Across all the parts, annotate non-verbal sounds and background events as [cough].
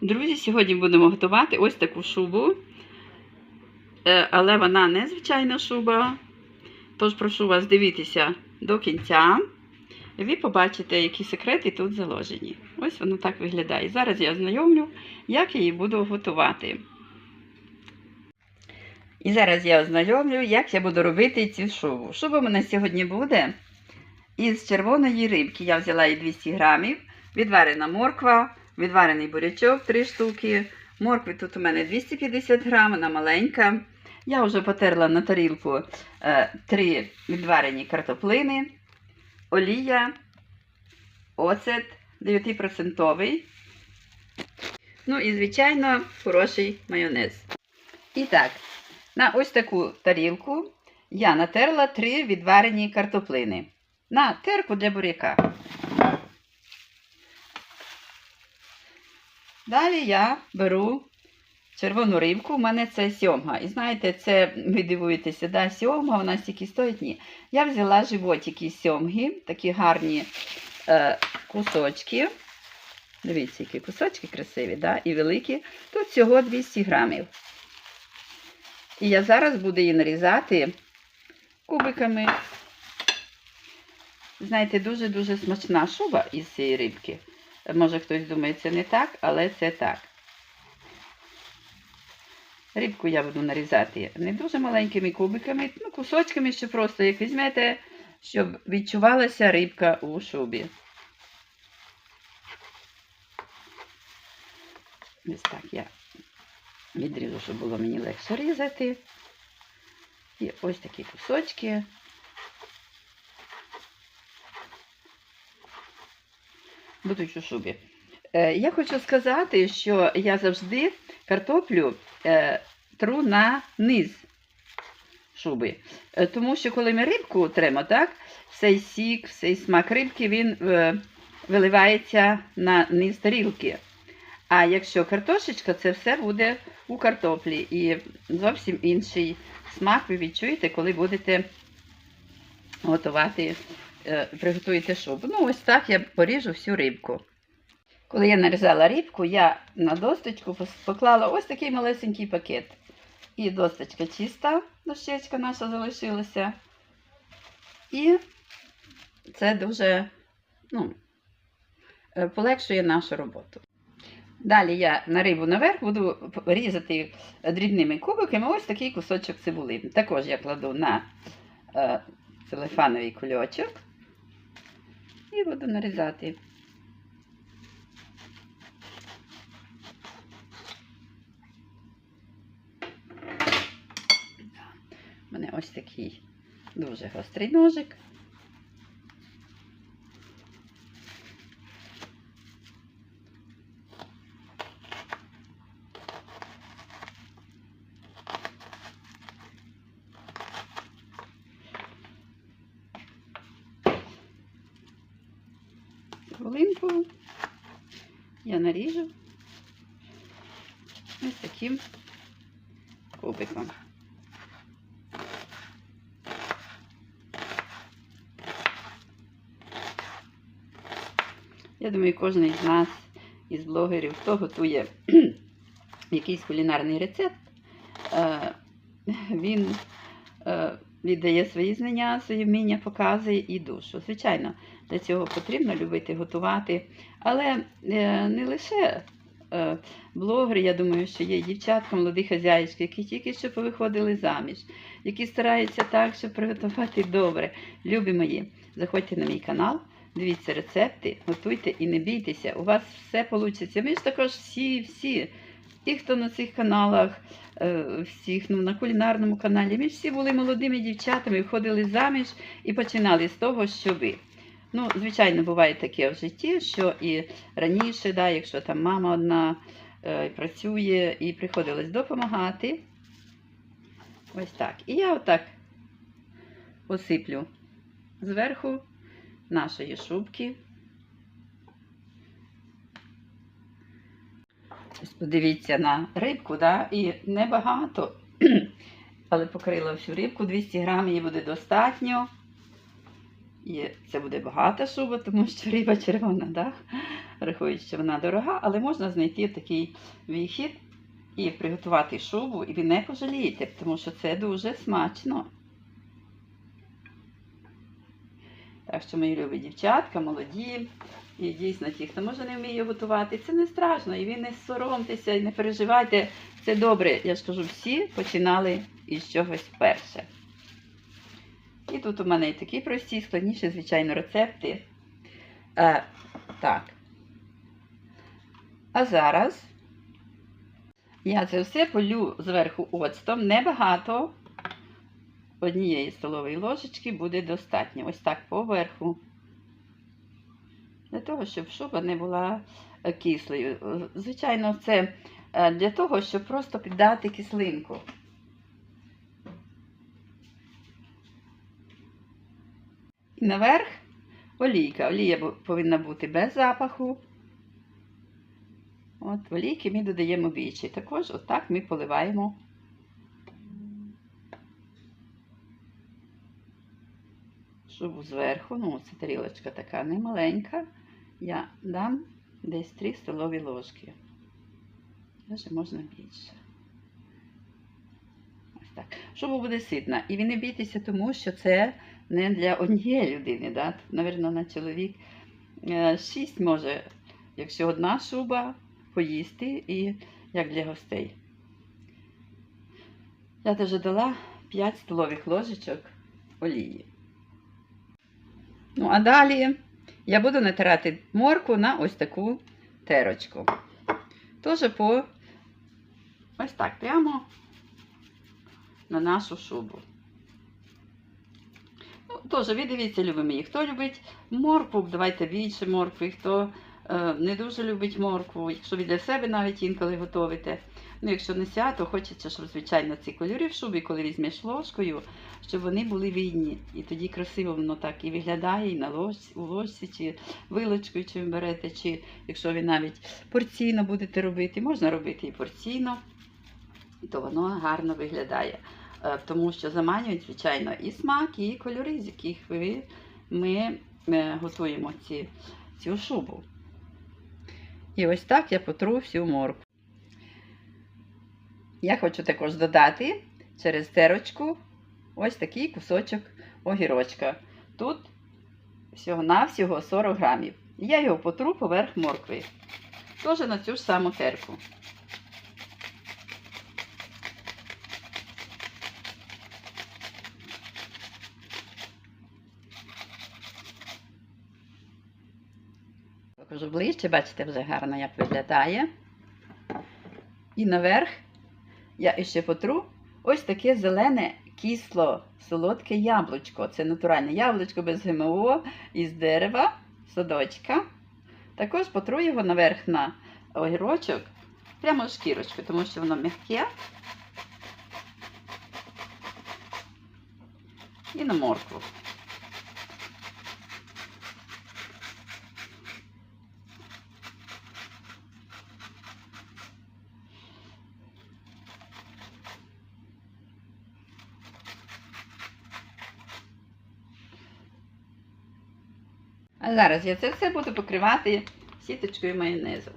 Друзі, сьогодні будемо готувати ось таку шубу. Е, Але вона не звичайна шуба. Тож прошу вас дивитися до кінця. І ви побачите, які секрети тут заложені. Ось воно так виглядає. Зараз я ознайомлю, як її буду готувати. І зараз я ознайомлю, як я буду робити цю шубу. Шуба в мене сьогодні буде із червоної рибки. Я взяла її 200 грамів, відварена морква, відварений бурячок 3 штуки. Моркви тут у мене 250 грам, вона маленька. Я вже потерла на тарілку е, 3 відварені картоплини, олія, оцет 9%. Ну і, звичайно, хороший майонез. І так, на ось таку тарілку я натерла 3 відварені картоплини. На терку для буряка. Далі я беру червону рибку, у мене це сьомга. І знаєте, це ви дивуєтеся, да, сьомга, вона стільки стоїть? Ні. Я взяла животики сьомги, такі гарні е, кусочки. Дивіться, які кусочки красиві, да, і великі. Тут всього 200 грамів. І я зараз буду її нарізати кубиками. Знаєте, дуже-дуже смачна шуба із цієї рибки. Може хтось думає, це не так, але це так. Рибку я буду нарізати не дуже маленькими кубиками, ну, кусочками, що просто як візьмете, щоб відчувалася рибка у шубі. Ось так я відріжу, щоб було мені легше різати. І ось такі кусочки. Будуть у шубі. Е, я хочу сказати, що я завжди картоплю е, тру на низ шуби. Е, тому що коли ми рибку тремо, так, цей сік, цей смак рибки, він виливається на низ тарілки. А якщо картошечка, це все буде у картоплі. І зовсім інший смак ви відчуєте, коли будете готувати приготуєте шубу. Ну, ось так я поріжу всю рибку. Коли я нарізала рибку, я на досточку поклала ось такий малесенький пакет. І досточка чиста, дощечка наша залишилася. І це дуже ну, е, полегшує нашу роботу. Далі я на рибу наверх буду різати дрібними кубиками ось такий кусочок цибулини. Також я кладу на е, целефановий кульочок і буду нарізати. У мене ось такий дуже гострий ножик. Хвилинку я наріжу ось таким кубиком. Я думаю, кожен із нас, із блогерів, хто готує [clears throat] якийсь кулінарний рецепт, е, він е, віддає свої знання, свої вміння, показує і душу. Звичайно, для цього потрібно любити готувати, але е, не лише е, блогери, я думаю, що є дівчатка, молоді хазяїчки, які тільки що повиходили заміж, які стараються так, щоб приготувати добре. Любі мої, заходьте на мій канал. Дивіться рецепти, готуйте і не бійтеся, у вас все вийде. Ми ж також всі, всі, ті, хто на цих каналах, е, всіх, ну, на кулінарному каналі, ми всі були молодими дівчатами, виходили заміж і починали з того, що ви. Ну, звичайно, буває таке в житті, що і раніше, да, якщо там мама одна е, працює і приходилось допомагати. Ось так. І я отак посиплю зверху нашої шубки. Ось подивіться на рибку, да? і небагато, [clears throat] але покрила всю рибку, 200 грамів її буде достатньо. І це буде багата шуба, тому що риба червона, да? враховуючи, що вона дорога, але можна знайти такий вихід і приготувати шубу, і ви не пожалієте, тому що це дуже смачно. Так що, мої любі дівчатка, молоді, і дійсно ті, хто може не вміє готувати, це не страшно, і ви не соромтеся, і не переживайте. Це добре. Я ж кажу, всі починали із чогось вперше. І тут у мене і такі прості, складніші, звичайно, рецепти. Е, так. А зараз я це все полю зверху оцтом. Небагато. Однієї столової ложечки буде достатньо. Ось так поверху. Для того, щоб шуба не була е, кислою. Звичайно, це е, для того, щоб просто піддати кислинку. І наверх олійка. Олія повинна бути без запаху. От, олійки ми додаємо більше. Також отак ми поливаємо. Шубу зверху, ну, це тарілочка така немаленька. Я дам десь 3 столові ложки. Даже можна більше. Ось так. Шуба буде ситна. І ви не бійтеся, тому що це не для однієї людини. Да? Навірно, на чоловік 6 може, якщо одна шуба, поїсти і як для гостей. Я теж дала 5 столових ложечок олії. Ну, а далі я буду натирати морку на ось таку терочку. Теж по ось так прямо на нашу шубу. Ну, теж ви дивіться, любі мої. Хто любить моркву, давайте більше моркви, хто е, не дуже любить моркву, якщо ви для себе навіть інколи готуєте. Ну, якщо не ся, то хочеться, щоб, звичайно, ці кольори в шубі, коли візьмеш ложкою, щоб вони були видні. І тоді красиво воно так і виглядає, і на ложці, у ложці, чи вилочкою, чи берете, чи якщо ви навіть порційно будете робити, можна робити і порційно, то воно гарно виглядає. Е, Тому що заманюють, звичайно, і смак, і кольори, з яких ви, ми е, готуємо ці, цю шубу. І ось так я потру всю морку. Я хочу також додати через терочку ось такий кусочок огірочка. Тут всього-навсього 40 грамів. Я його потру поверх моркви. Теж на цю ж саму терку. Покажу ближче, бачите, вже гарно як виглядає. І наверх я ще потру ось таке зелене кисло солодке яблучко. Це натуральне яблучко без ГМО із дерева, садочка. Також потру його наверх на огірочок, прямо шкірочку, тому що воно м'яке. І на моркву. А зараз я це все буду покривати сіточкою майонезу.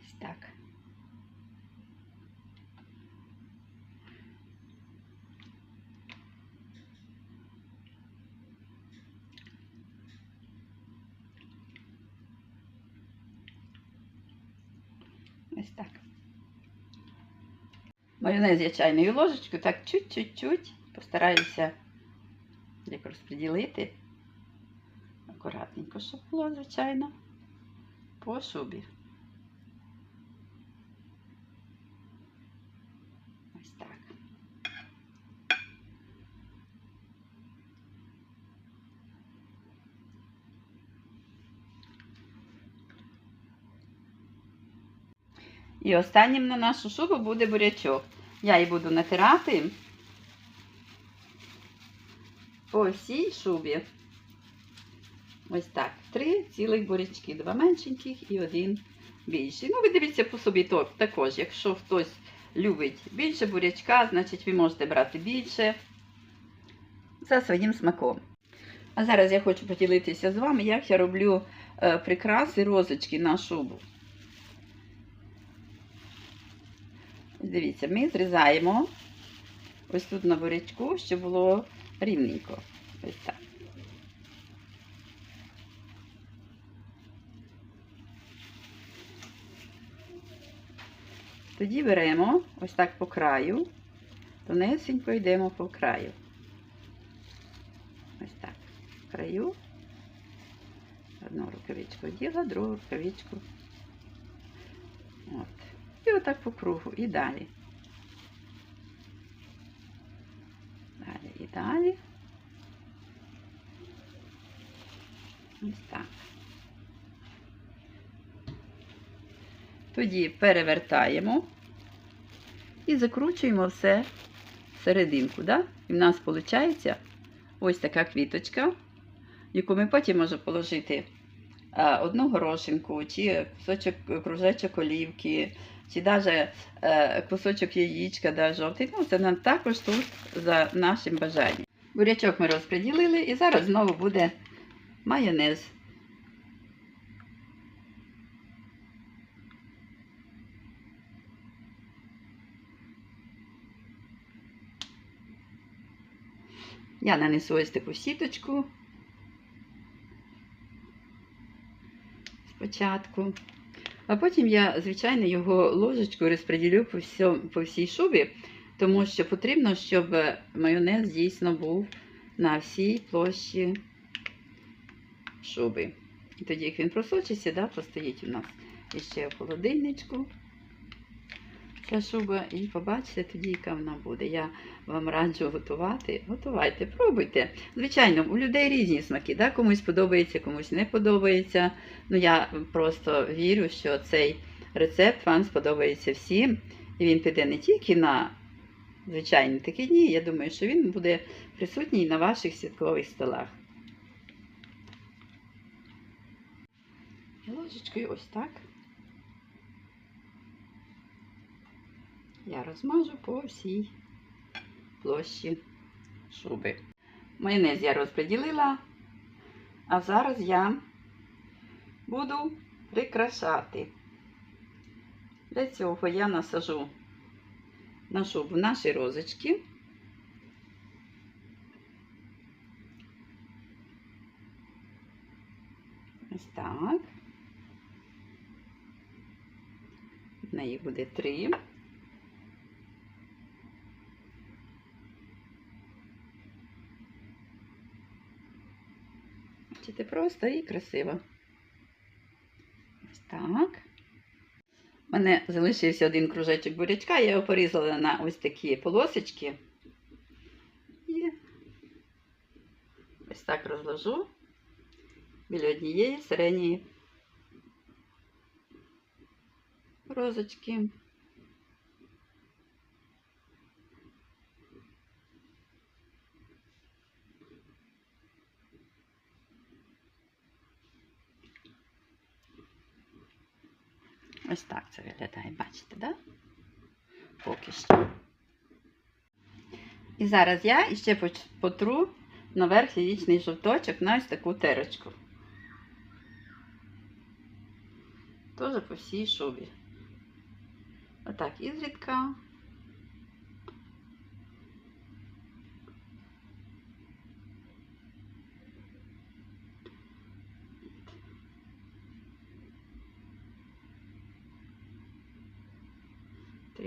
Ось так. Ось так. Майонез я чайною ложечкою, так чуть-чуть-чуть постараюся як розподілити. Акуратненько, щоб було, звичайно, по шубі. Ось так. І останнім на нашу шубу буде бурячок. Я її буду натирати по всій шубі. Ось так. Три цілих бурячки. Два меншеньких і один більші. Ну, ви дивіться по собі також. Якщо хтось любить більше бурячка, значить ви можете брати більше за своїм смаком. А зараз я хочу поділитися з вами, як я роблю е, прикраси розочки на шубу. Дивіться, ми зрізаємо ось тут на бурячку, щоб було рівненько. Ось так. Тоді беремо ось так по краю, тонесенько йдемо по краю. Ось так. Краю. Одну рукавичку оділа, другу рукавичку. От. І отак по кругу. І далі. Далі і далі. Ось так. Тоді перевертаємо і закручуємо все всерединку. Да? І в нас виходить ось така квіточка, яку ми потім можемо положити а, одну горошинку, чи кусочок, кружечок олівки, чи навіть е, кусочок яєчка да, жовтий. Ну, це нам також тут за нашим бажанням. Бурячок ми розподілили і зараз знову буде майонез. Я нанесу ось таку сіточку спочатку. А потім я, звичайно, його ложечку розподілю по, всьому, по всій шубі, тому що потрібно, щоб майонез дійсно був на всій площі шуби. І тоді, як він просочиться, да, постоїть у нас іще в холодильничку ця шуба, і побачите тоді, яка вона буде. Я вам раджу готувати. Готувайте, пробуйте. Звичайно, у людей різні смаки. Да? Комусь подобається, комусь не подобається. Ну, я просто вірю, що цей рецепт вам сподобається всім. І він піде не тільки на звичайні такі дні. Я думаю, що він буде присутній на ваших святкових столах. І ложечкою ось так. Я розмажу по всій площі шуби. Майонез я розподілила, а зараз я буду прикрашати. Для цього я насажу на шубу наші розочки. Ось так. В неї буде три. Бачите, просто і красиво. Ось так. У мене залишився один кружечок бурячка, я його порізала на ось такі полосочки. І ось так розложу біля однієї середньої розочки. Ось так це виглядає, бачите, да? Поки що. І зараз я іще потру наверх яєчний жовточок на ось таку терочку. Тоже по всій шубі. Отак ізрідка.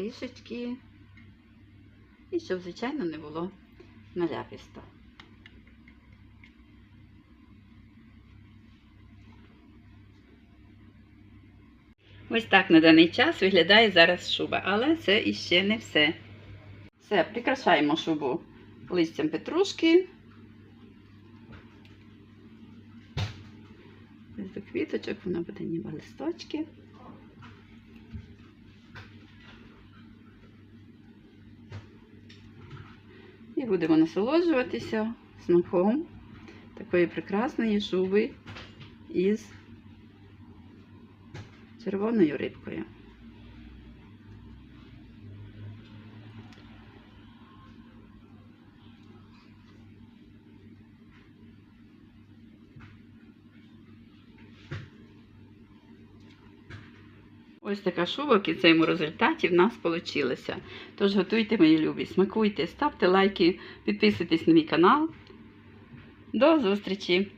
Трішечки. І щоб, звичайно, не було наляписто. Ось так на даний час виглядає зараз шуба, але це іще не все. Все, прикрашаємо шубу листям петрушки. До квіточок, воно буде ніби листочки. Будемо насолоджуватися смаком такої прекрасної шуби із червоною рибкою. Ось така шубок і в цьому результаті в нас вийшло. Тож готуйте, мої любі, смакуйте, ставте лайки, підписуйтесь на мій канал. До зустрічі!